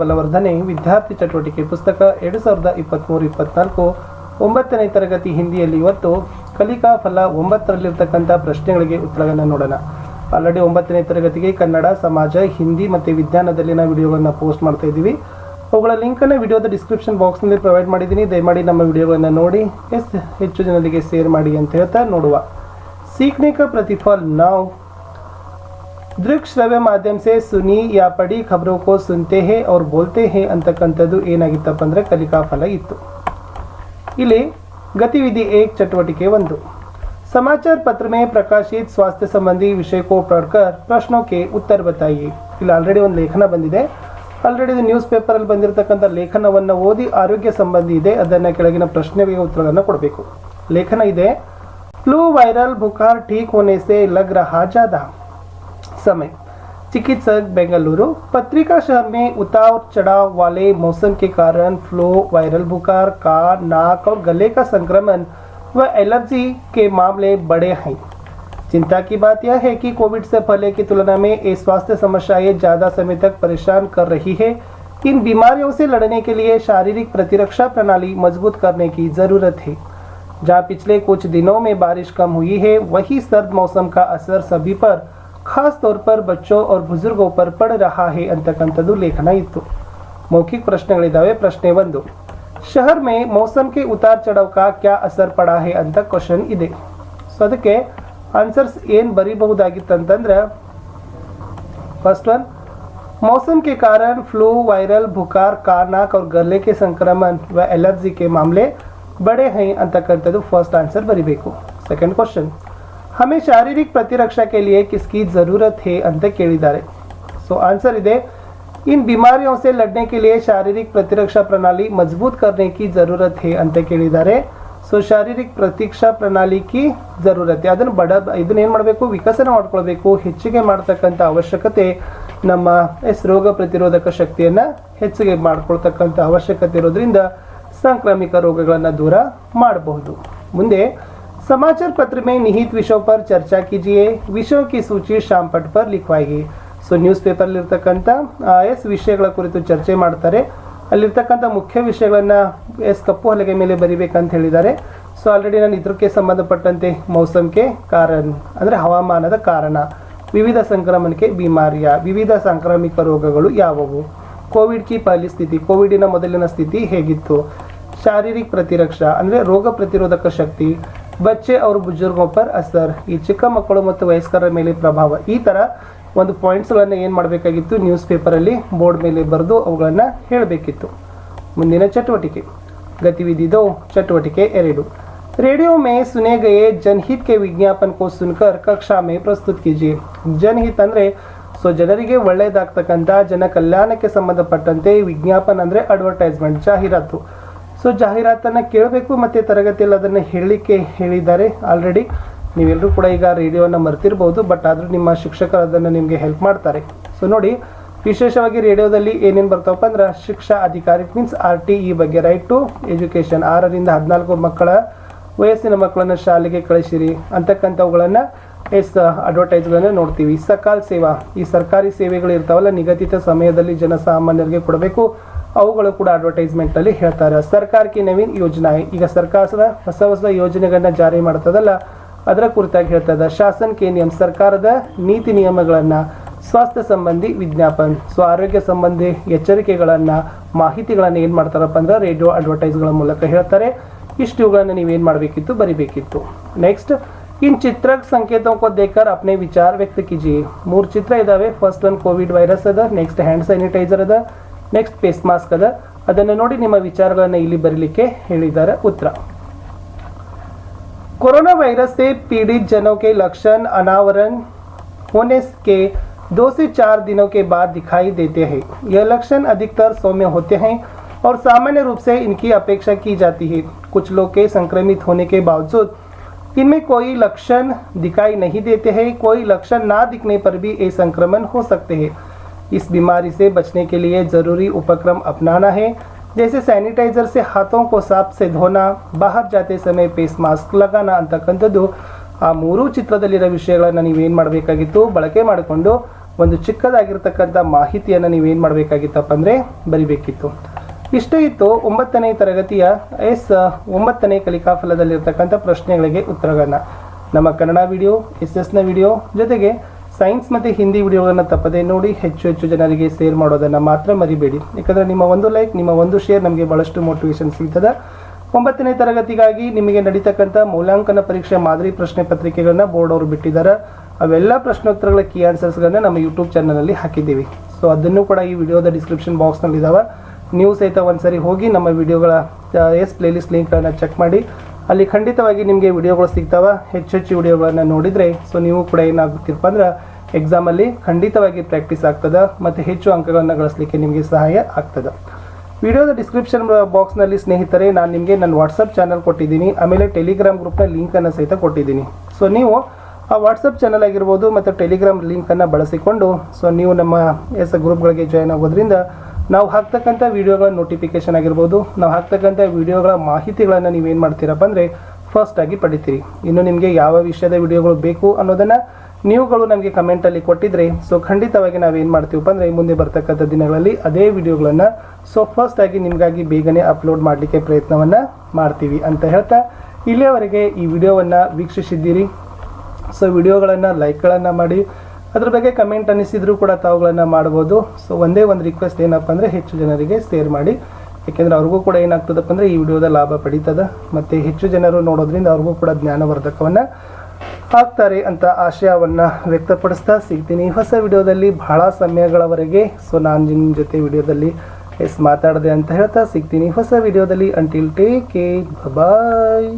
ಬಲವರ್ಧನೆ ವಿದ್ಯಾರ್ಥಿ ಚಟುವಟಿಕೆ ಪುಸ್ತಕ ಎರಡು ಸಾವಿರದ ಇಪ್ಪತ್ತ್ಮೂರು ಇಪ್ಪತ್ನಾಲ್ಕು ಒಂಬತ್ತನೇ ತರಗತಿ ಹಿಂದಿಯಲ್ಲಿ ಇವತ್ತು ಕಲಿಕಾ ಫಲ ಒಂಬತ್ತರಲ್ಲಿರ್ತಕ್ಕಂಥ ಪ್ರಶ್ನೆಗಳಿಗೆ ಉತ್ತರಗಳನ್ನು ನೋಡೋಣ. ಆಲ್ರೆಡಿ ಒಂಬತ್ತನೇ ತರಗತಿಗೆ ಕನ್ನಡ, ಸಮಾಜ, ಹಿಂದಿ ಮತ್ತು ವಿಜ್ಞಾನದಲ್ಲಿನ ವಿಡಿಯೋಗಳನ್ನು ಪೋಸ್ಟ್ ಮಾಡ್ತಾ ಇದ್ದೀವಿ. ಅವುಗಳ ಲಿಂಕನ್ನು ವಿಡಿಯೋದ ಡಿಸ್ಕ್ರಿಪ್ಷನ್ ಬಾಕ್ಸ್ನಲ್ಲಿ ಪ್ರೊವೈಡ್ ಮಾಡಿದ್ದೀನಿ. ದಯಮಾಡಿ ನಮ್ಮ ವಿಡಿಯೋಗಳನ್ನು ನೋಡಿ, ಎಸ್, ಹೆಚ್ಚು ಜನರಿಗೆ ಶೇರ್ ಮಾಡಿ ಅಂತ ಹೇಳ್ತಾ ನೋಡುವ. ಸೀಕ್ನೇಕ ಪ್ರತಿಫಲ್ ನಾವು ದೃಕ್ ಶ್ರವ್ಯ ಮಾಧ್ಯಮ ಸೆ ಸುನಿ ಯಾ ಪಡಿ ಖಬರೋ ಕೋ ಸುನ್ತೆ ಹೇ ಅವ್ರು ಬೋಲ್ತೆ ಹೇ ಅಂತಕ್ಕಂಥದ್ದು ಏನಾಗಿತ್ತಪ್ಪ ಅಂದರೆ ಕಲಿಕಾ ಫಲ ಇತ್ತು ಇಲ್ಲಿ गतिविधि एक चटवटिके ಒಂದು समाचार पत्र में प्रकाशित स्वास्थ्य संबंधी विषय को पढ़कर प्रश्नों के उत्तर बताइए ಇಲ್ಲಿ ಆಲ್ರೆಡಿ ಒಂದು ಲೇಖನ ಬಂದಿದೆ ಆಲ್ರೆಡಿ ಇದು ನ್ಯೂಸ್ ಪೇಪರಲ್ಲಿ ಬಂದಿರತಕ್ಕಂಥ ಲೇಖನವನ್ನು ಓದಿ ಆರೋಗ್ಯ ಸಂಬಂಧಿ ಇದೆ ಅದನ್ನು ಕೆಳಗಿನ ಪ್ರಶ್ನೆಗಳಿಗೆ ಉತ್ತರಗಳನ್ನು ಕೊಡಬೇಕು ಲೇಖನ ಇದೆ फ्लू वायरल बुखार ठीक होने से लग रहा ज़्यादा समय। चिकित्सक बेंगलुरु, पत्रिका शहर में उतार चढ़ाव वाले मौसम के कारण फ्लू, वायरल बुखार का नाक और गले का संक्रमण व एलर्जी के मामले बढ़े हैं। चिंता की बात यह है कि कोविड से पहले की तुलना में ये स्वास्थ्य समस्याएँ ज़्यादा समय तक परेशान कर रही है। इन बीमारियों से लड़ने के लिए शारीरिक प्रतिरक्षा प्रणाली मज़बूत करने की ज़रूरत है। जहाँ पिछले कुछ दिनों में बारिश कम हुई है, वही सर्द मौसम का असर सभी पर खास तौर पर बच्चों और बुजुर्गों पर पड़ रहा है ಅಂತಕ್ಕಂಥದ್ದು ಲೇಖನ ಇತ್ತು ಮೌಖಿಕ ಪ್ರಶ್ನೆಗಳಿದ್ದಾವೆ ಪ್ರಶ್ನೆ ಒಂದು ಶಹರ್ ಮೇ ಮೌಸಮ್ ಕೆ ಉತಾರ್ ಚಢಾವ್ ಕಾ ಕ್ಯಾ ಅಸರ್ ಪಡಾ ಹೇ ಅಂತ ಕ್ವಶನ್ ಇದೆ ಸೊ ಅದಕ್ಕೆ ಆನ್ಸರ್ಸ್ ಏನು ಬರೀಬಹುದಾಗಿತ್ತಂತಂದ್ರೆ फर्स्ट वन मौसम के कारण फ्लू वायरल बुखार कान नाक और गले के संक्रमण व एलर्जी के मामले बड़े हैं ಅಂತಕ್ಕಂಥದ್ದು ಫಸ್ಟ್ ಆನ್ಸರ್ ಬರಿಬೇಕು ಸೆಕೆಂಡ್ ಕ್ವಶನ್ हमें शारीरिक प्रतिरक्षा के लिए किसकी ज़रूरत है ಅಂತ ಕೇಳಿದ್ದಾರೆ ಸೊ ಆನ್ಸರ್ ಇದೆ इन बीमारियों से लड़ने के लिए शारीरिक प्रतिरक्षा प्रणाली मजबूत करने की ज़रूरत है ಅಂತ ಕೇಳಿದ್ದಾರೆ ಸೊ ಶಾರೀರಿಕ ಪ್ರತೀಕ್ಷಾ ಪ್ರಣಾಳಿ ಕಿ ಜರೂರತೆ ಅದನ್ನು ಬಡ ಇದನ್ನ ಏನು ಮಾಡಬೇಕು ವಿಕಸನ ಮಾಡ್ಕೊಳ್ಬೇಕು ಹೆಚ್ಚಿಗೆ ಮಾಡ್ತಕ್ಕಂಥ ಅವಶ್ಯಕತೆ ನಮ್ಮ ಎಸ್ ರೋಗ ಪ್ರತಿರೋಧಕ ಶಕ್ತಿಯನ್ನು ಹೆಚ್ಚಿಗೆ ಮಾಡ್ಕೊಳ್ತಕ್ಕಂಥ ಅವಶ್ಯಕತೆ ಇರೋದ್ರಿಂದ ಸಾಂಕ್ರಾಮಿಕ ರೋಗಗಳನ್ನು ದೂರ ಮಾಡಬಹುದು ಮುಂದೆ समाचार पत्र में निहित विषयों पर चर्चा कीजिए विषयों की सूची ಶಾಮ್ ಪಟ್ ಪರ್ ಲಿಖವಾಯಿಗೆ ಸೊ ನ್ಯೂಸ್ ಪೇಪರ್ಲಿರ್ತಕ್ಕಂಥ ಎಸ್ ವಿಷಯಗಳ ಕುರಿತು ಚರ್ಚೆ ಮಾಡ್ತಾರೆ ಅಲ್ಲಿರ್ತಕ್ಕಂಥ ಮುಖ್ಯ ವಿಷಯಗಳನ್ನು ಎಸ್ ಕಪ್ಪು ಹಲಗೆ ಮೇಲೆ ಬರಿಬೇಕಂತ ಹೇಳಿದ್ದಾರೆ ಸೊ ಆಲ್ರೆಡಿ ನಾನು ಇದಕ್ಕೆ ಸಂಬಂಧಪಟ್ಟಂತೆ ಮೌಸಮ್ಗೆ ಕಾರಣ ಅಂದರೆ ಹವಾಮಾನದ ಕಾರಣ ವಿವಿಧ ಸಂಕ್ರಮಣಕ್ಕೆ ಬಿಮಾರಿಯ ವಿವಿಧ ಸಾಂಕ್ರಾಮಿಕ ರೋಗಗಳು ಯಾವುವು ಕೋವಿಡ್ ಕಿ ಪಹಲಿ ಸ್ಥಿತಿ ಕೋವಿಡಿನ ಮೊದಲಿನ ಸ್ಥಿತಿ ಹೇಗಿತ್ತು ಶಾರೀರಿಕ ಪ್ರತಿರಕ್ಷಾ ಅಂದರೆ ರೋಗ ಪ್ರತಿರೋಧಕ ಶಕ್ತಿ ಬಚ್ಚೆ ಅವರು ಬುಜುರ್ಗೋ ಪರ್ ಅಸರ್ ಈ ಚಿಕ್ಕ ಮಕ್ಕಳು ಮತ್ತು ವಯಸ್ಕರ ಮೇಲೆ ಪ್ರಭಾವ. ಈ ಥರ ಒಂದು ಪಾಯಿಂಟ್ಸ್ಗಳನ್ನು ಏನು ಮಾಡಬೇಕಾಗಿತ್ತು? ನ್ಯೂಸ್ ಪೇಪರಲ್ಲಿ ಬೋರ್ಡ್ ಮೇಲೆ ಬರೆದು ಅವುಗಳನ್ನು ಹೇಳಬೇಕಿತ್ತು. ಮುಂದಿನ ಚಟುವಟಿಕೆ. ಗತಿವಿಧಿದೋ ಚಟುವಟಿಕೆ ಎರಡು. ರೇಡಿಯೋ ಮೇ ಸುನೆ ಗಯೆ ಜನಹಿತ್ ಕೆ ವಿಜ್ಞಾಪನ್ ಕೋ ಸುನ್ಕರ್, ಕಕ್ಷಾ ಮೇ ಪ್ರಸ್ತುತ ಕೀಜಿಯೆ ಜನಹಿತ್ ಅಂದರೆ ಸೊ ಜನರಿಗೆ ಒಳ್ಳೆಯದಾಗ್ತಕ್ಕಂಥ ಜನ ಕಲ್ಯಾಣಕ್ಕೆ ಸಂಬಂಧಪಟ್ಟಂತೆ ವಿಜ್ಞಾಪನ ಅಂದರೆ ಅಡ್ವರ್ಟೈಸ್ಮೆಂಟ್ ಜಾಹೀರಾತು. ಸೊ ಜಾಹೀರಾತನ್ನು ಕೇಳಬೇಕು ಮತ್ತು ತರಗತಿಯಲ್ಲಿ ಅದನ್ನು ಹೇಳಲಿಕ್ಕೆ ಹೇಳಿದ್ದಾರೆ ಆಲ್ರೆಡಿ ನೀವೆಲ್ಲರೂ ಕೂಡ ಈಗ ರೇಡಿಯೋನ ಮರ್ತಿರ್ಬೋದು ಬಟ್ ಆದರೂ ನಿಮ್ಮ ಶಿಕ್ಷಕರು ಅದನ್ನು ನಿಮಗೆ ಹೆಲ್ಪ್ ಮಾಡ್ತಾರೆ. ಸೊ ನೋಡಿ, ವಿಶೇಷವಾಗಿ ರೇಡಿಯೋದಲ್ಲಿ ಏನೇನು ಬರ್ತಾವಪ್ಪ ಅಂದ್ರೆ ಶಿಕ್ಷಾ ಅಧಿಕಾರಿ ಮೀನ್ಸ್ ಆರ್ ಟಿ ಇ ಬಗ್ಗೆ ರೈಟ್ ಟು ಎಜುಕೇಷನ್ ಆರರಿಂದ ಹದಿನಾಲ್ಕು ಮಕ್ಕಳ ವಯಸ್ಸಿನ ಮಕ್ಕಳನ್ನು ಶಾಲೆಗೆ ಕಳಿಸಿರಿ. ಅಂತಕ್ಕಂಥವುಗಳನ್ನು ಎಸ್ ಅಡ್ವರ್ಟೈಸ್ಗಳನ್ನು ನೋಡ್ತೀವಿ. ಸಕಾಲ್ ಸೇವಾ. ಈ ಸರ್ಕಾರಿ ಸೇವೆಗಳು ಇರ್ತಾವಲ್ಲ, ನಿಗದಿತ ಸಮಯದಲ್ಲಿ ಜನಸಾಮಾನ್ಯರಿಗೆ ಕೊಡಬೇಕು. ಅವುಗಳು ಕೂಡ ಅಡ್ವರ್ಟೈಸ್ಮೆಂಟಲ್ಲಿ ಹೇಳ್ತಾರೆ ಸರ್ಕಾರಕ್ಕೆ ನವೀನ್ ಯೋಜನಾ ಈಗ ಸರ್ಕಾರದ ಹೊಸ ಹೊಸ ಯೋಜನೆಗಳನ್ನ ಜಾರಿ ಮಾಡ್ತದಲ್ಲ ಅದರ ಕುರಿತಾಗಿ ಹೇಳ್ತದ ಶಾಸನ ಕೆ ನಿಯಮ ಸರ್ಕಾರದ ನೀತಿ ನಿಯಮಗಳನ್ನು ಸ್ವಾಸ್ಥ್ಯ ಸಂಬಂಧಿ ವಿಜ್ಞಾಪನ್ ಸೊ ಆರೋಗ್ಯ ಸಂಬಂಧಿ ಎಚ್ಚರಿಕೆಗಳನ್ನು ಮಾಹಿತಿಗಳನ್ನು ಏನು ಮಾಡ್ತಾರಪ್ಪ ಅಂದ್ರೆ ರೇಡಿಯೋ ಅಡ್ವರ್ಟೈಸ್ಗಳ ಮೂಲಕ ಹೇಳ್ತಾರೆ ಇಷ್ಟು ಇವುಗಳನ್ನು ನೀವೇನು ಮಾಡಬೇಕಿತ್ತು ಬರಿಬೇಕಿತ್ತು ನೆಕ್ಸ್ಟ್ ಇನ್ ಚಿತ್ರ ಸಂಕೇತों को देखकर अपने विचार व्यक्त कीजिए ಮೂರು ಚಿತ್ರ ಇದಾವೆ ಫಸ್ಟ್ ಒನ್ ಕೋವಿಡ್ ವೈರಸ್ ಅದ ನೆಕ್ಸ್ಟ್ ಹ್ಯಾಂಡ್ ಸ್ಯಾನಿಟೈಸರ್ ಅದ ನೆಕ್ಸ್ಟ್ ಫೇಸ್ ಮಾಸ್ಕ್ ಅದ ಅದನ್ನು ನೋಡಿ ನಿಮ್ಮ ವಿಚಾರಗಳನ್ನು ಇಲ್ಲಿ ಬರೀಲಿಕ್ಕೆ ಹೇಳಿದ್ದಾರೆ ಉತ್ತರ कोरोना वायरस से पीड़ित जनों के लक्षण अनावरण होने के दो से चार दिनों के बाद दिखाई देते हैं यह लक्षण अधिकतर सौम्य होते हैं और सामान्य रूप से इनकी अपेक्षा की जाती है कुछ लोग के संक्रमित होने के बावजूद इनमें कोई लक्षण दिखाई नहीं देते हैं कोई लक्षण ना दिखने पर भी ये संक्रमण हो सकते हैं इस बीमारी से बचने के लिए ज़रूरी उपक्रम अपनाना है जैसे ಸ್ಯಾನಿಟೈಸರ್ से हाथों को साफ से धोना बाहर जाते समय ಫೇಸ್ ಮಾಸ್ಕ್ ಲಗಾನ ಅಂತಕ್ಕಂಥದ್ದು ಆ ಮೂರೂ ಚಿತ್ರದಲ್ಲಿರೋ ವಿಷಯಗಳನ್ನು ನೀವೇನು ಮಾಡಬೇಕಾಗಿತ್ತು ಬಳಕೆ ಮಾಡಿಕೊಂಡು ಒಂದು ಚಿಕ್ಕದಾಗಿರ್ತಕ್ಕಂಥ ಮಾಹಿತಿಯನ್ನು ನೀವೇನು ಮಾಡಬೇಕಾಗಿತ್ತಪ್ಪ ಅಂದರೆ ಬರಿಬೇಕಿತ್ತು ಇಷ್ಟೇ ಇತ್ತು ಒಂಬತ್ತನೇ ತರಗತಿಯ ಎಸ್ ಒಂಬತ್ತನೇ ಕಲಿಕಾ ಫಲದಲ್ಲಿರ್ತಕ್ಕಂಥ ಪ್ರಶ್ನೆಗಳಿಗೆ ಉತ್ತರಗಳನ್ನ ನಮ್ಮ ಕನ್ನಡ ವಿಡಿಯೋ ಎಸ್ ಎಸ್ನ ವಿಡಿಯೋ ಜೊತೆಗೆ ಸೈನ್ಸ್ ಮತ್ತು ಹಿಂದಿ ವಿಡಿಯೋಗಳನ್ನು ತಪ್ಪದೆ ನೋಡಿ ಹೆಚ್ಚು ಹೆಚ್ಚು ಜನರಿಗೆ ಶೇರ್ ಮಾಡೋದನ್ನು ಮಾತ್ರ ಮರಿಬೇಡಿ. ಯಾಕಂದರೆ ನಿಮ್ಮ ಒಂದು ಲೈಕ್ ನಿಮ್ಮ ಒಂದು ಶೇರ್ ನಮಗೆ ಭಾಳಷ್ಟು ಮೋಟಿವೇಶನ್ ಸಿಗ್ತದೆ. ಒಂಬತ್ತನೇ ತರಗತಿಗಾಗಿ ನಿಮಗೆ ನಡೀತಕ್ಕಂಥ ಮೌಲ್ಯಾಂಕನ ಪರೀಕ್ಷೆ ಮಾದರಿ ಪ್ರಶ್ನೆ ಪತ್ರಿಕೆಗಳನ್ನ ಬೋರ್ಡ್ ಅವರು ಬಿಟ್ಟಿದ್ದಾರೆ ಅವೆಲ್ಲ ಪ್ರಶ್ನೋತ್ತರಗಳ ಕೀ ಆನ್ಸರ್ಸ್ಗಳನ್ನ ನಮ್ಮ ಯೂಟ್ಯೂಬ್ ಚಾನಲಲ್ಲಿ ಹಾಕಿದ್ದೀವಿ. ಸೊ ಅದನ್ನು ಕೂಡ ಈ ವಿಡಿಯೋದ ಡಿಸ್ಕ್ರಿಪ್ಷನ್ ಬಾಕ್ಸ್ನಲ್ಲಿ ಇದಾವೆ ನೀವು ಸಹಿತ ಒಂದ್ಸರಿ ಹೋಗಿ ನಮ್ಮ ವಿಡಿಯೋಗಳ ಎಸ್ ಪ್ಲೇಲಿಸ್ಟ್ ಲಿಂಕ್ಗಳನ್ನು ಚೆಕ್ ಮಾಡಿ. ಅಲ್ಲಿ ಖಂಡಿತವಾಗಿ ನಿಮಗೆ ವಿಡಿಯೋಗಳು ಸಿಗ್ತಾವೆ. ಹೆಚ್ಚು ಹೆಚ್ಚು ವಿಡಿಯೋಗಳನ್ನು ನೋಡಿದರೆ ಸೊ ನೀವು ಕೂಡ ಏನಾಗುತ್ತಿರಪ್ಪ ಅಂದ್ರೆ ಎಕ್ಸಾಮಲ್ಲಿ ಖಂಡಿತವಾಗಿ ಪ್ರಾಕ್ಟೀಸ್ ಆಗ್ತದೆ ಮತ್ತು ಹೆಚ್ಚು ಅಂಕಗಳನ್ನು ಗಳಿಸಲಿಕ್ಕೆ ನಿಮಗೆ ಸಹಾಯ ಆಗ್ತದೆ. ವಿಡಿಯೋದ ಡಿಸ್ಕ್ರಿಪ್ಷನ್ ಬಾಕ್ಸ್ನಲ್ಲಿ ಸ್ನೇಹಿತರೆ, ನಾನು ನಿಮಗೆ ನನ್ನ ವಾಟ್ಸಪ್ ಚಾನಲ್ ಕೊಟ್ಟಿದ್ದೀನಿ. ಆಮೇಲೆ ಟೆಲಿಗ್ರಾಮ್ ಗ್ರೂಪ್ನ ಲಿಂಕನ್ನು ಸಹಿತ ಕೊಟ್ಟಿದ್ದೀನಿ. ಸೊ ನೀವು ಆ ವಾಟ್ಸಪ್ ಚಾನಲ್ ಆಗಿರ್ಬೋದು ಮತ್ತು ಟೆಲಿಗ್ರಾಮ್ ಲಿಂಕನ್ನು ಬಳಸಿಕೊಂಡು ಸೊ ನೀವು ನಮ್ಮ ಎಸ್ ಗ್ರೂಪ್ಗಳಿಗೆ ಜಾಯ್ನ್ ಆಗೋದ್ರಿಂದ ನಾವು ಹಾಕ್ತಕ್ಕಂಥ ವಿಡಿಯೋಗಳ ನೋಟಿಫಿಕೇಶನ್ ಆಗಿರ್ಬೋದು, ನಾವು ಹಾಕ್ತಕ್ಕಂಥ ವಿಡಿಯೋಗಳ ಮಾಹಿತಿಗಳನ್ನು ನೀವೇನು ಮಾಡ್ತೀರಪ್ಪ ಅಂದರೆ ಫಸ್ಟ್ ಆಗಿ ಪಡಿತೀರಿ. ಇನ್ನು ನಿಮಗೆ ಯಾವ ವಿಷಯದ ವಿಡಿಯೋಗಳು ಬೇಕು ಅನ್ನೋದನ್ನು ನೀವುಗಳು ನಮಗೆ ಕಮೆಂಟಲ್ಲಿ ಕೊಟ್ಟಿದ್ರೆ ಸೊ ಖಂಡಿತವಾಗಿ ನಾವೇನು ಮಾಡ್ತೀವಪ್ಪ ಅಂದರೆ ಮುಂದೆ ಬರ್ತಕ್ಕಂಥ ದಿನಗಳಲ್ಲಿ ಅದೇ ವಿಡಿಯೋಗಳನ್ನು ಸೊ ಫಸ್ಟ್ ಆಗಿ ನಿಮಗಾಗಿ ಬೇಗನೆ ಅಪ್ಲೋಡ್ ಮಾಡಲಿಕ್ಕೆ ಪ್ರಯತ್ನವನ್ನು ಮಾಡ್ತೀವಿ ಅಂತ ಹೇಳ್ತಾ ಇಲ್ಲಿಯವರೆಗೆ ಈ ವಿಡಿಯೋವನ್ನು ವೀಕ್ಷಿಸಿದ್ದೀರಿ. ಸೊ ವಿಡಿಯೋಗಳನ್ನು ಲೈಕ್ಗಳನ್ನು ಮಾಡಿ ಅದ್ರ ಬಗ್ಗೆ ಕಮೆಂಟ್ ಅನ್ನಿಸಿದ್ರು ಕೂಡ ತಾವುಗಳನ್ನು ಮಾಡ್ಬೋದು. ಸೊ ಒಂದೇ ಒಂದು ರಿಕ್ವೆಸ್ಟ್ ಏನಪ್ಪ ಅಂದರೆ ಹೆಚ್ಚು ಜನರಿಗೆ ಶೇರ್ ಮಾಡಿ. ಯಾಕೆಂದರೆ ಅವ್ರಿಗೂ ಕೂಡ ಏನಾಗ್ತದಪ್ಪ ಅಂದರೆ ಈ ವಿಡಿಯೋದ ಲಾಭ ಪಡೀತದ. ಮತ್ತು ಹೆಚ್ಚು ಜನರು ನೋಡೋದ್ರಿಂದ ಅವ್ರಿಗೂ ಕೂಡ ಜ್ಞಾನವರ್ಧಕವನ್ನು ಆಗ್ತಾರೆ ಅಂತ ಆಶಯವನ್ನು ವ್ಯಕ್ತಪಡಿಸ್ತಾ ಸಿಗ್ತೀನಿ. ಹೊಸ ವಿಡಿಯೋದಲ್ಲಿ ಬಹಳ ಸಮಯಗಳವರೆಗೆ. ಸೊ ನಾನು ನಿಮ್ಮ ಜೊತೆ ವಿಡಿಯೋದಲ್ಲಿ ಎಸ್ ಮಾತಾಡಿದೆ ಅಂತ ಹೇಳ್ತಾ ಸಿಗ್ತೀನಿ. ಹೊಸ ವಿಡಿಯೋದಲ್ಲಿ ಅಂಟಿಲ್ ಟೇಕ್ ಬಾಯ್